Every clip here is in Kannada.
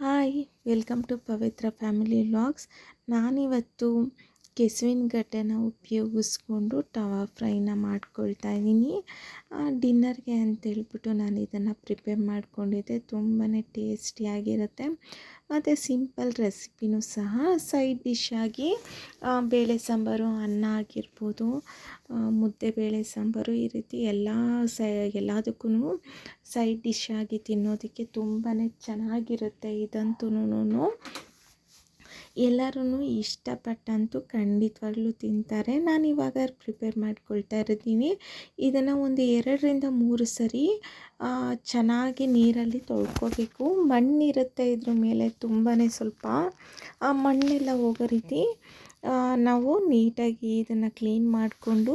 Hi welcome to Pavitra family vlogs. ನಾನಿವತ್ತು ಕೆಸುವಿನ ಗಡ್ಡೆನ ಉಪಯೋಗಿಸ್ಕೊಂಡು ತವಾ ಫ್ರೈನ ಮಾಡ್ಕೊಳ್ತಾ ಇದ್ದೀನಿ. ಡಿನ್ನರ್ಗೆ ಅಂತೇಳ್ಬಿಟ್ಟು ನಾನು ಇದನ್ನು ಪ್ರಿಪೇರ್ ಮಾಡ್ಕೊಂಡಿದ್ದೆ. ತುಂಬಾ ಟೇಸ್ಟಿಯಾಗಿರುತ್ತೆ. ಮತ್ತು ಸಿಂಪಲ್ ರೆಸಿಪಿನೂ ಸಹ ಸೈಡ್ ಡಿಶ್ಶಾಗಿ ಬೇಳೆ ಸಾಂಬಾರು, ಅನ್ನ ಆಗಿರ್ಬೋದು ಮುದ್ದೆ ಬೇಳೆ ಸಾಂಬಾರು ಈ ರೀತಿ ಎಲ್ಲ ಸೈ ಎಲ್ಲದಕ್ಕೂ ಸೈಡ್ ಡಿಶ್ಶಾಗಿ ತಿನ್ನೋದಕ್ಕೆ ತುಂಬಾ ಚೆನ್ನಾಗಿರುತ್ತೆ ಇದಂತೂ ಎಲ್ಲರೂ ಇಷ್ಟಪಟ್ಟಂತೂ ಖಂಡಿತವಾಗ್ಲೂ ತಿಂತಾರೆ. ನಾನು ಇವಾಗ ಪ್ರಿಪೇರ್ ಮಾಡ್ಕೊಳ್ತಾ ಇರ್ತೀನಿ. ಇದನ್ನು ಒಂದು ಎರಡರಿಂದ ಮೂರು ಸರಿ ಚೆನ್ನಾಗಿ ನೀರಲ್ಲಿ ತೊಳ್ಕೋಬೇಕು. ಮಣ್ಣಿರುತ್ತೆ ಇದ್ರ ಮೇಲೆ ತುಂಬಾ ಸ್ವಲ್ಪ. ಆ, ಮಣ್ಣೆಲ್ಲ ಹೋಗೋ ರೀತಿ ನಾವು ನೀಟಾಗಿ ಇದನ್ನು ಕ್ಲೀನ್ ಮಾಡಿಕೊಂಡು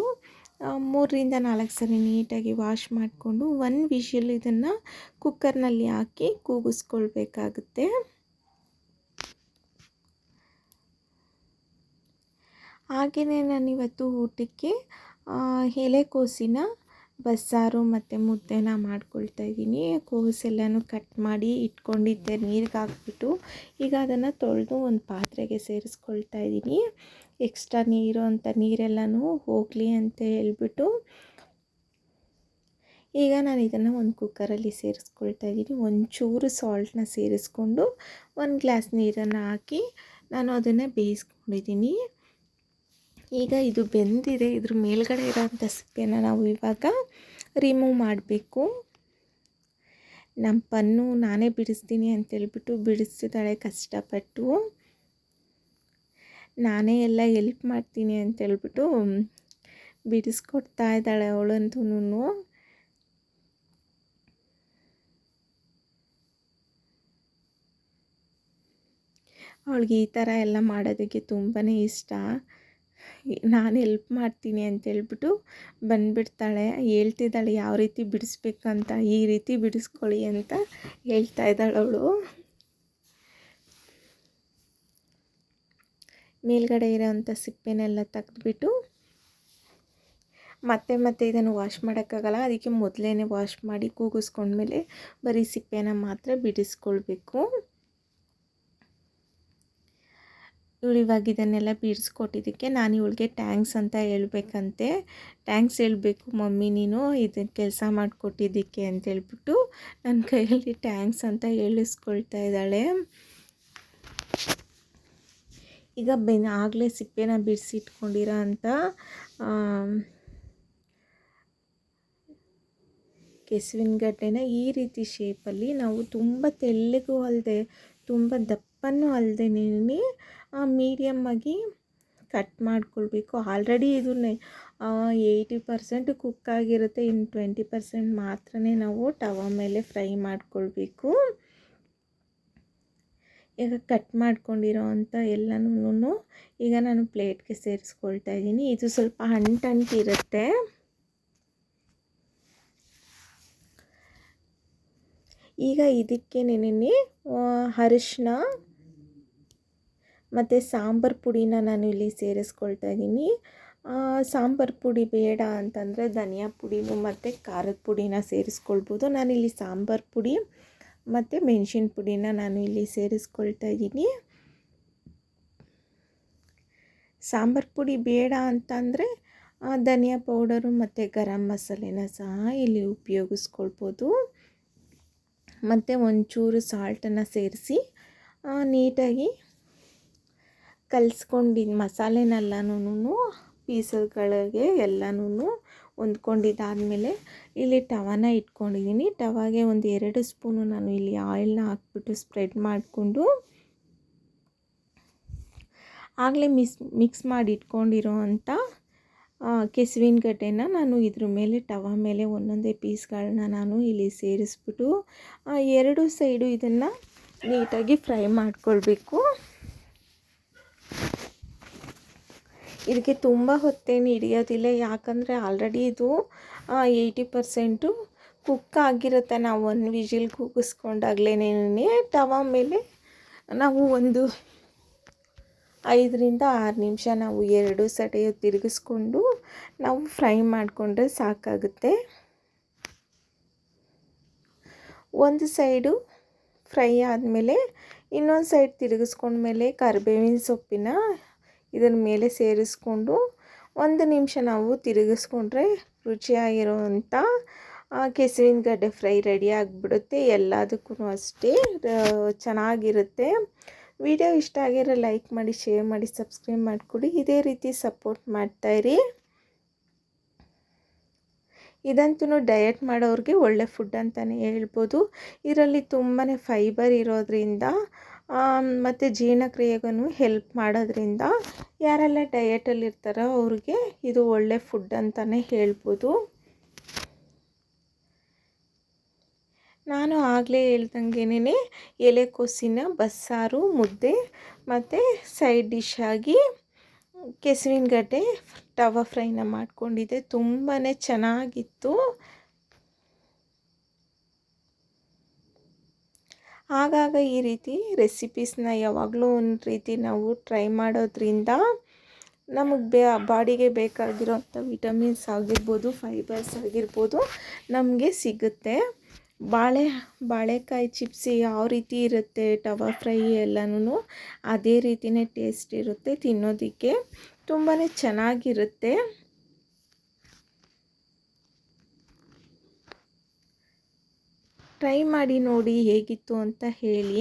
ಮೂರರಿಂದ ನಾಲ್ಕು ಸರಿ ನೀಟಾಗಿ ವಾಶ್ ಮಾಡಿಕೊಂಡು ಒಂದು ವಿಷಲ್ ಇದನ್ನು ಕುಕ್ಕರ್ನಲ್ಲಿ ಹಾಕಿ ಕೂಗಿಸ್ಕೊಳ್ಬೇಕಾಗುತ್ತೆ. ಹಾಗೆಯೇ ನಾನಿವತ್ತು ಊಟಕ್ಕೆ ಎಲೆಕೋಸಿನ ಬಸ್ಸಾರು ಮತ್ತು ಮುದ್ದೆನ ಮಾಡ್ಕೊಳ್ತಾ ಇದ್ದೀನಿ. ಕೋಸೆಲ್ಲನೂ ಕಟ್ ಮಾಡಿ ಇಟ್ಕೊಂಡಿದ್ದೆ, ನೀರಿಗೆ ಹಾಕ್ಬಿಟ್ಟು. ಈಗ ಅದನ್ನು ತೊಳೆದು ಒಂದು ಪಾತ್ರೆಗೆ ಸೇರಿಸ್ಕೊಳ್ತಾ ಇದ್ದೀನಿ. ಎಕ್ಸ್ಟ್ರಾ ನೀರು ಅಂತ ನೀರೆಲ್ಲನೂ ಹೋಗಲಿ ಅಂತ ಹೇಳ್ಬಿಟ್ಟು. ಈಗ ನಾನು ಇದನ್ನು ಒಂದು ಕುಕ್ಕರಲ್ಲಿ ಸೇರಿಸ್ಕೊಳ್ತಾ ಇದ್ದೀನಿ. ಒಂಚೂರು ಸಾಲ್ಟನ್ನ ಸೇರಿಸ್ಕೊಂಡು ಒಂದು ಗ್ಲಾಸ್ ನೀರನ್ನು ಹಾಕಿ ನಾನು ಅದನ್ನು ಬೇಯಿಸ್ಕೊಂಡಿದ್ದೀನಿ. ಈಗ ಇದು ಬೆಂದಿದೆ, ಇದ್ರ ಮೇಲ್ಗಡೆ ಇರೋಂಥ ಸಿಪ್ಪೆನ ನಾವು ಇವಾಗ ರಿಮೂವ್ ಮಾಡಬೇಕು. ನಮ್ಮ ಪನ್ನು ನಾನೇ ಬಿಡಿಸ್ತೀನಿ ಅಂತೇಳ್ಬಿಟ್ಟು ಬಿಡಿಸ್ತಿದ್ದಾಳೆ ಕಷ್ಟಪಟ್ಟು. ನಾನೇ ಎಲ್ಲ ಎಲ್ಪ್ ಮಾಡ್ತೀನಿ ಅಂತೇಳ್ಬಿಟ್ಟು ಬಿಡಿಸ್ಕೊಡ್ತಾ ಇದ್ದಾಳೆ ಅವಳಂತೂ ಅವಳಿಗೆ ಈ ಥರ ಎಲ್ಲ ಮಾಡೋದಕ್ಕೆ ತುಂಬಾ ಇಷ್ಟ. ನಾನು ಎಲ್ಪ್ ಮಾಡ್ತೀನಿ ಅಂತೇಳ್ಬಿಟ್ಟು ಬಂದುಬಿಡ್ತಾಳೆ. ಹೇಳ್ತಿದ್ದಾಳೆ, ಯಾವ ರೀತಿ ಬಿಡಿಸ್ಬೇಕಂತ? ಈ ರೀತಿ ಬಿಡಿಸ್ಕೊಳ್ಳಿ ಅಂತ ಹೇಳ್ತಾ ಇದ್ದಾಳೆ ಅವಳು. ಮೇಲ್ಗಡೆ ಇರೋವಂಥ ಸಿಪ್ಪೆನೆಲ್ಲ ತೆಗೆದುಬಿಟ್ಟು ಮತ್ತೆ ಮತ್ತೆ ಇದನ್ನು ವಾಶ್ ಮಾಡೋಕ್ಕಾಗಲ್ಲ. ಅದಕ್ಕೆ ಮೊದಲೇ ವಾಶ್ ಮಾಡಿ ಕೂಗಿಸ್ಕೊಂಡ್ಮೇಲೆ ಬರೀ ಸಿಪ್ಪೆನ ಮಾತ್ರ ಬಿಡಿಸ್ಕೊಳ್ಬೇಕು. ಇವಳು ಇವಾಗ ಇದನ್ನೆಲ್ಲ ಬಿಡಿಸ್ಕೊಟ್ಟಿದ್ದಕ್ಕೆ ನಾನು ಇವಳಿಗೆ ಟ್ಯಾಂಕ್ಸ್ ಅಂತ ಹೇಳ್ಬೇಕಂತೆ. ಟ್ಯಾಂಕ್ಸ್ ಹೇಳಬೇಕು ಮಮ್ಮಿ, ನೀನು ಇದನ್ನ ಕೆಲಸ ಮಾಡಿಕೊಟ್ಟಿದ್ದಕ್ಕೆ ಅಂತ ಹೇಳ್ಬಿಟ್ಟು ನನ್ನ ಕೈಯಲ್ಲಿ ಟ್ಯಾಂಕ್ಸ್ ಅಂತ ಹೇಳಿಸ್ಕೊಳ್ತಾ ಇದ್ದಾಳೆ. ಈಗ ಬೆನ್ ಆಗಲೇ ಸಿಪ್ಪೆನ ಬಿಡಿಸಿಟ್ಕೊಂಡಿರೋ ಅಂತ ಕೆಸುವಿನ ಗಡ್ಡೆನ ಈ ರೀತಿ ಶೇಪಲ್ಲಿ ನಾವು ತುಂಬ ತೆಳ್ಳಗೂ ಅಲ್ಲದೆ ತುಂಬ ದಪ್ಪನೂ ಅಲ್ಲದೆ ನೀನು ಮೀಡಿಯಮ್ಮಾಗಿ ಕಟ್ ಮಾಡ್ಕೊಳ್ಬೇಕು. ಆಲ್ರೆಡಿ ಇದು ಏಯ್ಟಿ ಪರ್ಸೆಂಟ್ ಕುಕ್ ಆಗಿರುತ್ತೆ. ಇನ್ನು ಟ್ವೆಂಟಿ ಪರ್ಸೆಂಟ್ ಮಾತ್ರ ನಾವು ಟವ ಮೇಲೆ ಫ್ರೈ ಮಾಡ್ಕೊಳ್ಬೇಕು. ಈಗ ಕಟ್ ಮಾಡ್ಕೊಂಡಿರೋ ಅಂಥ ಎಲ್ಲನೂ ಈಗ ನಾನು ಪ್ಲೇಟ್ಗೆ ಸೇರಿಸ್ಕೊಳ್ತಾ ಇದ್ದೀನಿ. ಇದು ಸ್ವಲ್ಪ ಅಂಟಿರುತ್ತೆ ಈಗ ಇದಕ್ಕೆ ನೆನೆ ಅರಿಶಿನ ಮತ್ತು ಸಾಂಬಾರು ಪುಡಿನ ನಾನು ಇಲ್ಲಿ ಸೇರಿಸ್ಕೊಳ್ತಾ ಇದ್ದೀನಿ. ಸಾಂಬಾರು ಪುಡಿ ಬೇಡ ಅಂತಂದರೆ ಧನಿಯಾ ಪುಡಿನೂ ಮತ್ತು ಖಾರದ ಪುಡಿನ ಸೇರಿಸ್ಕೊಳ್ಬೋದು. ನಾನಿಲ್ಲಿ ಸಾಂಬಾರು ಪುಡಿ ಮತ್ತು ಮೆಣಸಿನ ಪುಡಿನ ನಾನು ಇಲ್ಲಿ ಸೇರಿಸ್ಕೊಳ್ತಾ ಇದ್ದೀನಿ. ಸಾಂಬಾರು ಪುಡಿ ಬೇಡ ಅಂತಂದರೆ ಧನಿಯಾ ಪೌಡರು ಮತ್ತು ಗರಂ ಮಸಾಲೆನ ಸಹ ಇಲ್ಲಿ ಉಪಯೋಗಿಸ್ಕೊಳ್ಬೋದು. ಮತ್ತು ಒಂಚೂರು ಸಾಲ್ಟನ್ನು ಸೇರಿಸಿ ನೀಟಾಗಿ ಕಲಿಸ್ಕೊಂಡಿದ್ದು ಮಸಾಲೆನೆಲ್ಲನೂ ಪೀಸಲ್ಗಳಿಗೆ ಎಲ್ಲನೂ ಹೊಂದ್ಕೊಂಡಿದ್ದಾದಮೇಲೆ ಇಲ್ಲಿ ಟವಾನ ಇಟ್ಕೊಂಡಿದ್ದೀನಿ ಟವಾಗೆ ಒಂದು ಎರಡು ಸ್ಪೂನು ನಾನು ಇಲ್ಲಿ ಆಯಿಲ್ನ ಹಾಕ್ಬಿಟ್ಟು ಸ್ಪ್ರೆಡ್ ಮಾಡಿಕೊಂಡು ಆಗಲೇ ಮಿಸ್, ಮಿಕ್ಸ್ ಮಾಡಿ ಇಟ್ಕೊಂಡಿರೋ ಅಂಥ ಕೆಸುವಿನ ಗಡ್ಡೆನ ನಾನು ಇದ್ರ ಮೇಲೆ, ಟವ ಮೇಲೆ ಒಂದೊಂದೇ ಪೀಸ್ಗಳನ್ನ ನಾನು ಇಲ್ಲಿ ಸೇರಿಸ್ಬಿಟ್ಟು ಎರಡು ಸೈಡು ಇದನ್ನು ನೀಟಾಗಿ ಫ್ರೈ ಮಾಡ್ಕೊಳ್ಬೇಕು. ಇದಕ್ಕೆ ತುಂಬ ಹೊತ್ತೇನು ಹಿಡಿಯೋದಿಲ್ಲ. ಯಾಕಂದರೆ ಆಲ್ರೆಡಿ ಇದು ಏಯ್ಟಿ ಪರ್ಸೆಂಟು ಕುಕ್ ಆಗಿರುತ್ತೆ. ನಾವು ಒಂದು ವಿಜಿಲ್ ಕೂಗಿಸ್ಕೊಂಡಾಗ್ಲೇನೇ ತವ ಮೇಲೆ ನಾವು ಒಂದು ಐದರಿಂದ ಆರು ನಿಮಿಷ ನಾವು ಎರಡು ಸಡೆ ತಿರುಗಿಸ್ಕೊಂಡು ನಾವು ಫ್ರೈ ಮಾಡಿಕೊಂಡ್ರೆ ಸಾಕಾಗುತ್ತೆ. ಒಂದು ಸೈಡು ಫ್ರೈ ಆದಮೇಲೆ ಇನ್ನೊಂದು ಸೈಡ್ ತಿರುಗಿಸ್ಕೊಂಡ್ಮೇಲೆ ಕರಿಬೇವಿನ ಸೊಪ್ಪಿನ ಇದರ ಮೇಲೆ ಸೇರಿಸ್ಕೊಂಡು ಒಂದು ನಿಮಿಷ ನಾವು ತಿರುಗಿಸ್ಕೊಂಡ್ರೆ ರುಚಿಯಾಗಿರುವಂಥ ಕೆಸುವಿನ ಗಡ್ಡೆ ಫ್ರೈ ರೆಡಿ ಆಗಿಬಿಡುತ್ತೆ. ಎಲ್ಲದಕ್ಕೂ ಅಷ್ಟೇ ಚೆನ್ನಾಗಿರುತ್ತೆ. ವಿಡಿಯೋ ಇಷ್ಟ ಆಗಿರೋ ಲೈಕ್ ಮಾಡಿ, ಶೇರ್ ಮಾಡಿ, ಸಬ್ಸ್ಕ್ರೈಬ್ ಮಾಡಿಕೊಡಿ. ಇದೇ ರೀತಿ ಸಪೋರ್ಟ್ ಮಾಡ್ತಾಯಿರಿ ಇದಂತೂ ಡಯಟ್ ಮಾಡೋರಿಗೆ ಒಳ್ಳೆ ಫುಡ್ ಅಂತಲೇ ಹೇಳ್ಬೋದು. ಇದರಲ್ಲಿ ತುಂಬಾ ಫೈಬರ್ ಇರೋದ್ರಿಂದ ಮತ್ತು ಜೀರ್ಣಕ್ರಿಯೆಗೂ ಹೆಲ್ಪ್ ಮಾಡೋದ್ರಿಂದ ಯಾರೆಲ್ಲ ಡಯೆಟಲ್ಲಿರ್ತಾರೋ ಅವ್ರಿಗೆ ಇದು ಒಳ್ಳೆ ಫುಡ್ ಅಂತಲೇ ಹೇಳ್ಬೋದು. ನಾನು ಆಗಲೇ ಹೇಳ್ದಂಗೆನೇ ಎಲೆಕೋಸಿನ ಬಸ್ಸಾರು, ಮುದ್ದೆ ಮತ್ತು ಸೈಡ್ ಡಿಶ್ ಆಗಿ ಕೆಸುವಿನ ಗಡ್ಡೆ, ತವ ಫ್ರೈನ ಮಾಡಿಕೊಂಡಿದ್ದೆ. ತುಂಬಾ ಚೆನ್ನಾಗಿತ್ತು. ಆಗಾಗ ಈ ರೀತಿ ರೆಸಿಪೀಸ್ನ ಯಾವಾಗಲೂ ಒಂದು ರೀತಿ ನಾವು ಟ್ರೈ ಮಾಡೋದ್ರಿಂದ ನಮಗೆ ಬೇ, ಬಾಡಿಗೆ ಬೇಕಾಗಿರೋಂಥ ವಿಟಮಿನ್ಸ್ ಆಗಿರ್ಬೋದು ಫೈಬರ್ಸ್ ಆಗಿರ್ಬೋದು ನಮಗೆ ಸಿಗುತ್ತೆ. ಬಾಳೆ, ಬಾಳೆಕಾಯಿ ಚಿಪ್ಸ್ ಯಾವ ರೀತಿ ಇರುತ್ತೆ ಟವಾ ಫ್ರೈ ಎಲ್ಲನೂ ಅದೇ ರೀತಿಯೇ ಟೇಸ್ಟ್ ಇರುತ್ತೆ ತಿನ್ನೋದಕ್ಕೆ. ತುಂಬಾ ಚೆನ್ನಾಗಿರುತ್ತೆ. ಟ್ರೈ ಮಾಡಿ ನೋಡಿ ಹೇಗಿತ್ತು ಅಂತ ಹೇಳಿ.